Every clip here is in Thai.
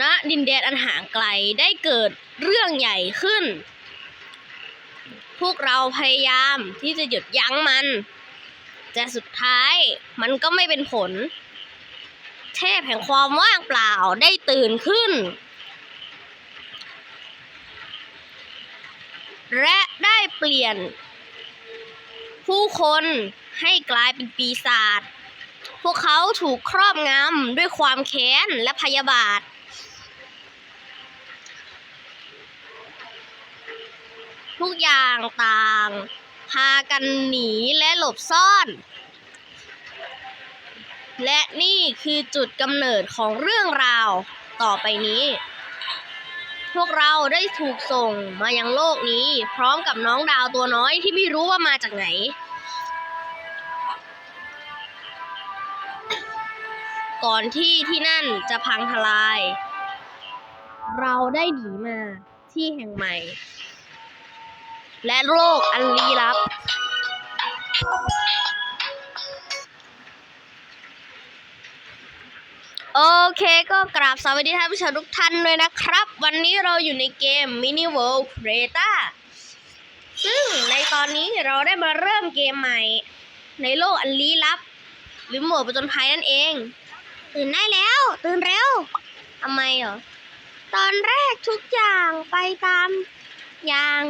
ณดินแดนอันห่างไกลได้เกิดเรื่องใหญ่ขึ้น พวกเราพยายามที่จะหยุดยั้งมัน แต่สุดท้ายมันก็ไม่เป็นผล เทพแห่งความว่างเปล่าได้ตื่นขึ้น และได้เปลี่ยน ผู้คนให้กลายเป็นปีศาจพวกเขาถูกครอบงำด้วยความแค้นและพยาบาท ทุกอย่างต่าง พากันหนีและหลบซ่อน และนี่คือจุดกำเนิดของเรื่องราวต่อไปนี้ พวกเราได้ถูกส่งมายังโลกนี้ พร้อมกับน้องดาวตัวน้อยที่ไม่รู้ว่ามาจากไหนก่อนที่ที่นั่นจะพังทลาย เราได้หนีมาที่แห่งใหม่ และโลกอันลี้ลับ โอเคก็กราบสวัสดีท่านผู้ชมทุกท่านด้วยนะครับ วันนี้เราอยู่ในเกม Mini World Creator ซึ่งในตอนนี้เราได้มาเริ่มเกมใหม่ ในโลกอันลี้ลับ หรือหมดประจนภัยนั่นเอง ตื่นได้แล้ว ตื่นเร็วทำไมเหรอ ตอนแรกทุกอย่างไปตาม อย่าง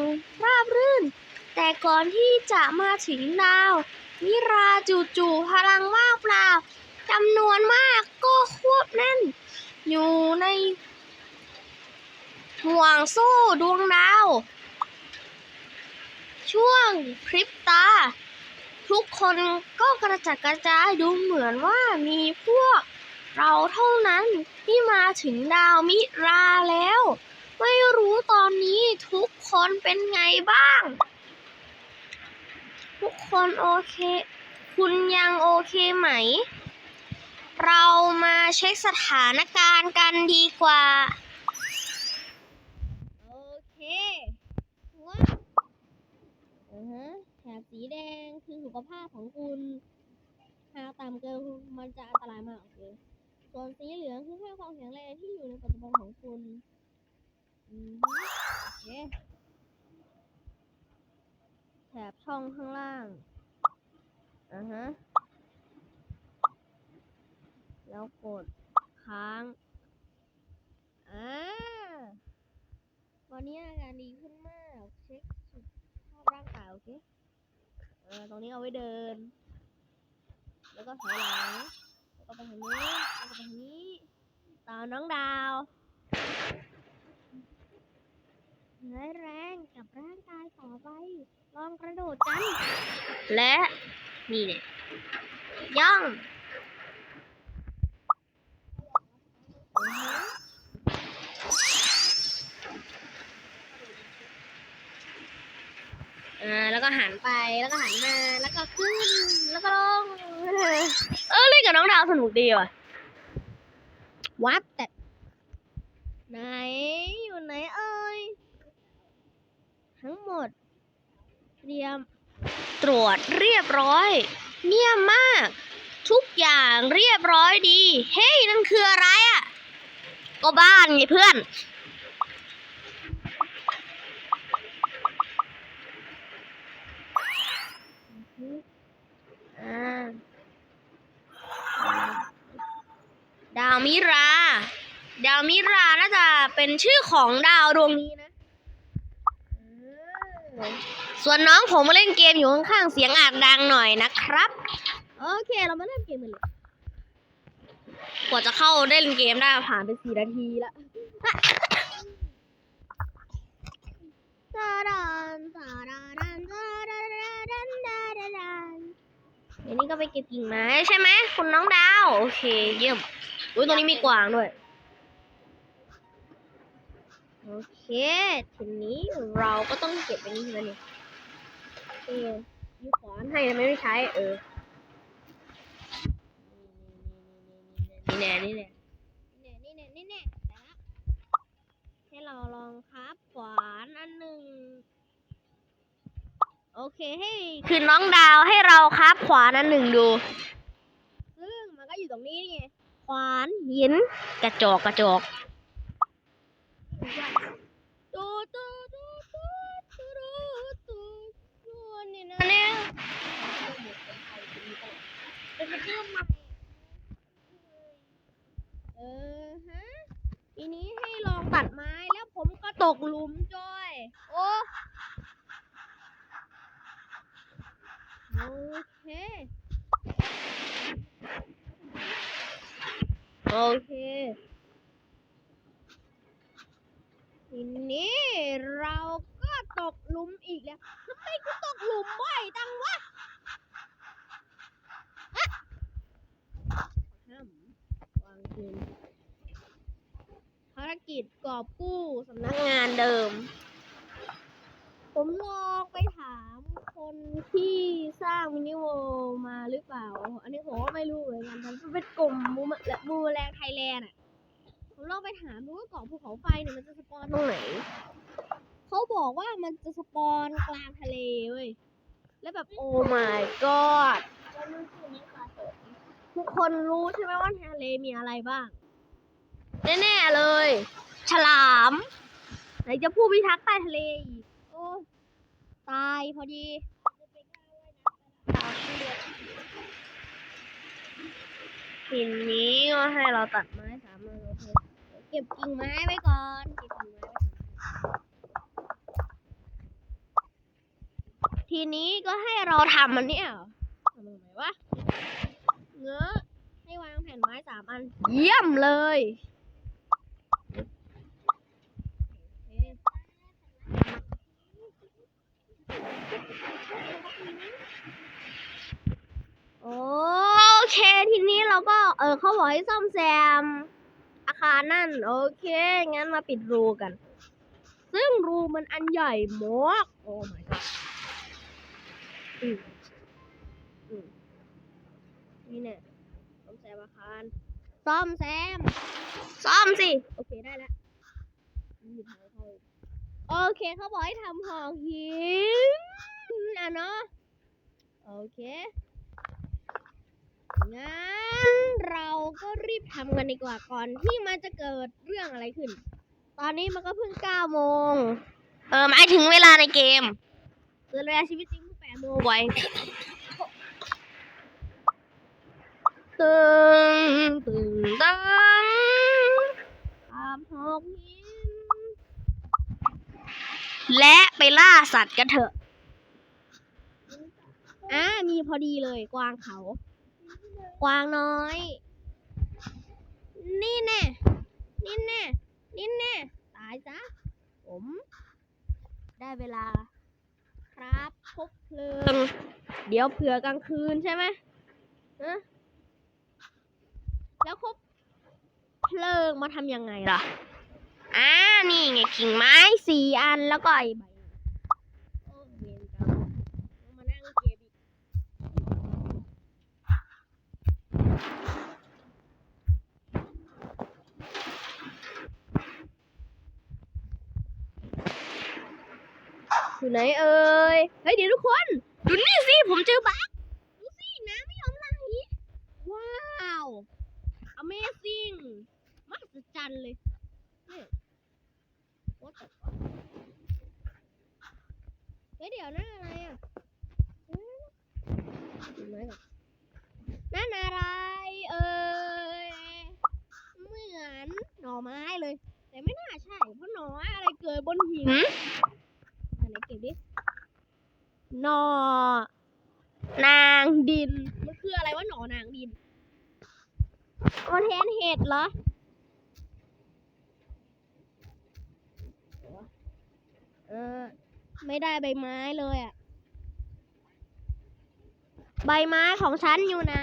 ราบรื่น แต่ก่อนที่จะมาถึงดาว นิราจู่ๆพลังว่างเปล่าจำนวนมากก็ควบแน่น อยู่ในห่วงโซ่ดวงดาว ช่วงพริบตา ทุกคนก็กระจัดกระจายดูเหมือนว่ามีพวกเราเท่านั้นที่มาถึงดาวมิราแล้ว ไม่รู้ตอนนี้ทุกคนเป็นไงบ้าง ทุกคนโอเค คุณยังโอเคไหม เรามาเช็คสถานการณ์กันดีกว่า โอเคว่าอือฮะแถบสีแดงคือสุขภาพของคุณหาต่ำเกินมันจะอันตรายมากโอเคส่วนสีเหลืองคือแค่ความแข็งแรงที่อยู่ในปัจจุบันของคุณ แถบช่องข้างล่าง อ่าฮะ แล้วกดค้าง อ่า วันนี้อาการดีขึ้นมาก เช็คสุขภาพร่างกายโอเค เออ ตรงนี้เอาไว้เดิน แล้วก็ถอยหลัง แล้วก็ไปทางนี้ แล้วก็ไปทางนี้ ตามน้องดาว เหนื่อยแรงกับร่างกายต่อไป ลองกระโดดกัน และ นี่เนี่ยย่องแล้วก็หันไป แล้วก็หันมา แล้วก็ขึ้น แล้วก็ลง เออเล่นกับน้องดาวสนุกดีว่ะ วัดแต่ไหนอยู่ไหนเอ่ย ทั้งหมด เตรียมตรวจเรียบร้อย เงียบมาก ทุกอย่างเรียบร้อยดี เฮ้ยนั่นคืออะไรอะ่ะ ก็บ้านไงเพื่อน ดาวมิรา ดาวมิราน่าจะเป็นชื่อของดาวดวงนี้นะ ส่วนน้องผมมาเล่นเกมอยู่ข้างๆ เสียงอาจดังหน่อยนะครับ โอเคเรามาเล่นเกมกันเลยกว่าจะเข้าได้เล่นเกมได้ผ่านไปสี่นาทีละตาดานตาดาดันตาดาดันดาดาดันเดี๋ยวนี้ก็ไปเก็บกิ่งไม้ใช่ไหมคุณน้องดาว โอเค เยี่ยมอุ้ยตรงนี้มีกวางด้วย โอเค ทีนี้เราก็ต้องเก็บไปนี่ใช่ไหมเนี่ยโอเคมีขวานให้ทำไมไม่ใช้ เออ นี่แน่นี่แน่นี่แน่นี่แน่นี่แน่แต่ละให้เราลองครับขวานอันหนึ่งโอเคให้คือน้องดาวให้เราครับขวานอันหนึ่งดูซึ่งมันก็อยู่ตรงนี้นี่ไงขวานหินกระจอกกระจอก ตูตูตูตูตูตูตูนี่นะเนี่ยเป็นเรื่องใหม่เออฮะทีนี้ให้ลองตัดไม้แล้วผมก็ตกหลุมจอย โอ้โอเค โอเค ทีนี้เราก็ตก หลุมอีกแล้วทำไมกูตกหลุมบ่อยจังวะอะห้ามวางคืนภารกิจกอบกู้สำนักงานเดิม ผมลองไปถามคนที่สร้างมินิโวมาหรือเปล่า อันนี้ผมก็ไม่รู้เหมือนกันมันเป็นกลุ่มมูมและมูแรงไทยแลนด์อะ ผมลองไปถามดูว่าเกาะภูเขาไฟเนี่ยมันจะสปอนตรงไหน เขาบอกว่ามันจะสปอนกลางทะเลเว้ย แล้วแบบโอ้ my god ทุกคนรู้ใช่ไหมว่าทะเลมีอะไรบ้าง แน่ๆเลย ฉลาม ไหนจะผู้พิทักษ์ใต้ทะเลอีกโอ้ตายพอดีทีนี้ก็ให้เราตัดไม้สามอันโอเคเก็บกิ่งไม้ไว้ก่อนเก็บกิ่งไม้ไว้ก่อน ทีนี้ก็ให้เราทำมันเนี่ยทำยังไงวะเงอะให้วางแผ่นไม้สามอัน เยี่ยมเลยโอเคโอเคทีนี้เราก็ เออเขาบอกให้ซ่อมแซม อาคารนั่น โอเค งั้นมาปิดรูกัน ซึ่งรูมันอันใหญ่มากโอ้ my god อืมอืมนี่เนี่ยซ่อมแซมอาคารซ่อมแซม ซ่อมสิ โอเคได้แล้วมีทางเข้าโอเคเขาบอกให้ทำหอหินอะเนาะ โอเค งั้นเราก็รีบทำกันดีกว่าก่อนที่มันจะเกิดเรื่องอะไรขึ้น ตอนนี้มันก็เพิ่งเก้าโมง เออหมายถึงเวลาในเกม เวลาชีวิตจริงแปดโมงไว้ตึงตึงตังทำหกหินและไปล่าสัตว์กันเถอะอ่ามีพอดีเลยกวางเขา กวางน้อย นี่แน่นี่แน่นี่แน่ตายซะผม ได้เวลา บเพลิง เดี๋ยวเผื่อกลางคืนใช่ไหมฮะแล้วคบเพลิงมาทำยังไงล่ะอ่านี่ไงกิ่งไม้สี่อันแล้วก็ไอ้ใบโอ้เวียนกรรมต้องมานั่งเก็บอีก อยู่ไหนเอ่ยเฮ้ยเดี๋ยวทุกคนดูนี่สิผมเจอบั๊กดูสิน้ำไม่ยอมไหลว้าว Amazing มหัศจรรย์เลยเนี่ย What the fuck เฮ้ยเดี๋ยวนั่นอะไรอะเฮ้ยดูไหมก่อนนั่นอะไรเอ่ยเหมือนหน่อไม้เลย แต่ไม่น่าใช่เพราะหน่อไม้อะไรเกิดบนหินอันไหนเก็บดิห นอนางดิน มันคืออะไรวะหนอนางดิน มันแทนเห็ดเหรอเออ ไม่ได้ใบไม้เลยอะ ใบไม้ของฉันอยู่ไหน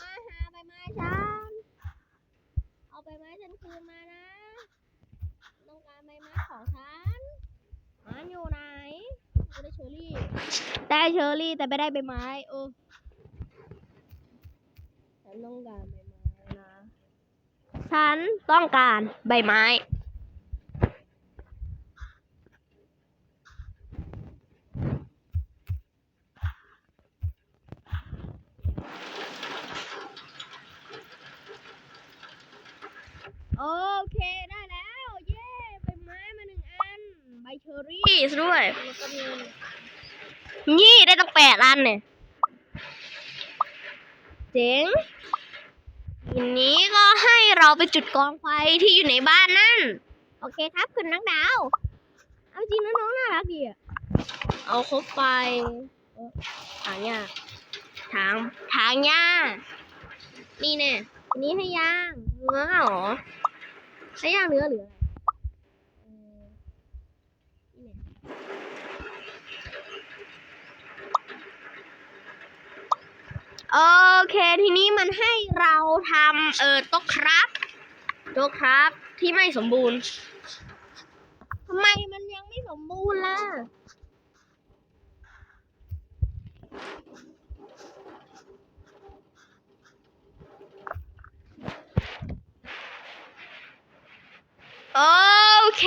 มาหาใบไม้ฉัน เอาใบไม้ฉันคืนมานะ ต้องการใบไม้ของฉันมันอยู่ไหน ได้เชอรี่ ได้เชอรี่แต่ไม่ได้ใบไม้ โอ้ฉันต้องการใบไม้นะ ฉันต้องการใบไม้ โอเคได้แล้ว เซะด้วย นี่ได้ตั้งแปดอันเนี่ย เจ๋งทีนี้ก็ให้เราไปจุดกองไฟที่อยู่ในบ้านนั่น โอเคครับคุณนักดาว เอาจริงนะน้องน่ารักดีอะเอาคบไฟเอ้อทางยาทางทางยานี่เนี่ยอันนี้ให้ย่างเนื้อหรอให้ย่างเนื้อหรืออะไรเออนี่เนี่ย โอเค ทีนี้มันให้เราทำเออโต๊ะครับโต๊ะครับที่ไม่สมบูรณ์ทำไมมันยังไม่สมบูรณ์ล่ะโอเค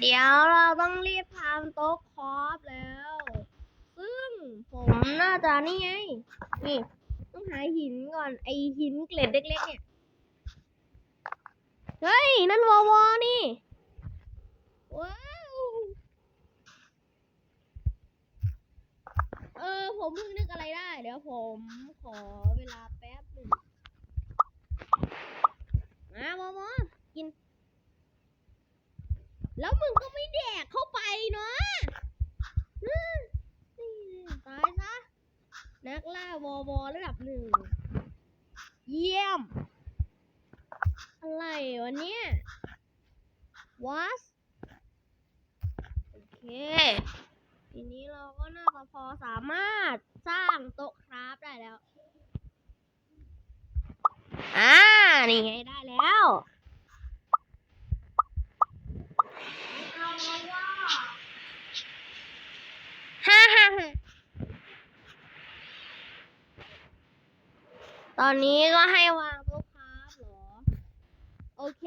เดี๋ยวเราต้องรีบทำโต๊ะคอฟแล้ว ซึ่งผมน่าจะนี่ไง นี่ ต้องหาหินก่อน ไอหินเกล็ดเล็กๆเนี่ย เฮ้ย นั่นวอวอนี่ ว้าว เออ ผมเพิ่งนึกอะไรได้ เดี๋ยวผมขอเวลาแป๊บหนึ่งมาวอวอกิน แล้วมึงก็ไม่แดกเข้าไปเนาะ นักล่าวอวอระดับหนึ่ง เยี่ยม อะไรวะเนี่ย what โอเค ทีนี้เราก็น่าจะพอสามารถสร้างโต๊ะคราฟได้แล้ว อ่า นี่ไงได้แล้วฮ่าฮ่าฮ่า ตอนนี้ก็ให้วางโต๊ะคราเหรอ โอเค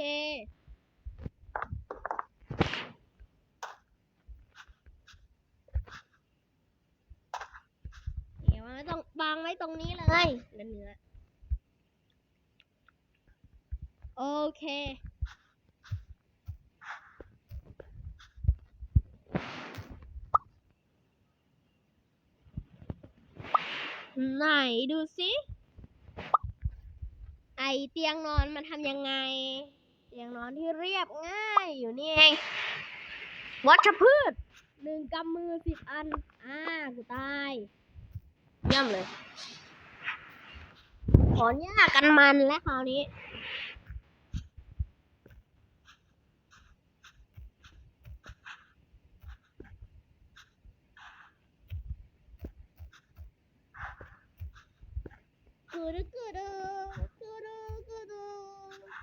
เดี๋ยววางไว้ตรงวางไว้ตรงนี้เลยเนื้อเนื้อโอเคไหนดูสิ เตียงนอนมันทำยังไง เตียงนอนที่เรียบง่ายอยู่นี่เองวัชพืชหนึ่งกำมือสิบอัน อ่ากูตายเยี่ยมเลย ขอนหญ้ากันมันและคราวนี้กูดูกูดูกูดูกูดู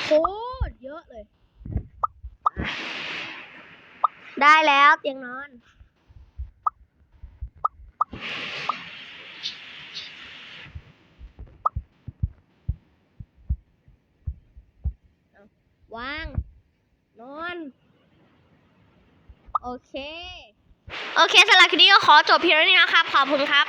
โคตรเยอะเลย ได้แล้วเตียงนอน วาง นอน โอเค โอเคสำหรับคลิปนี้ก็ขอจบเพียงเท่านี้นะครับ ขอบคุณครับ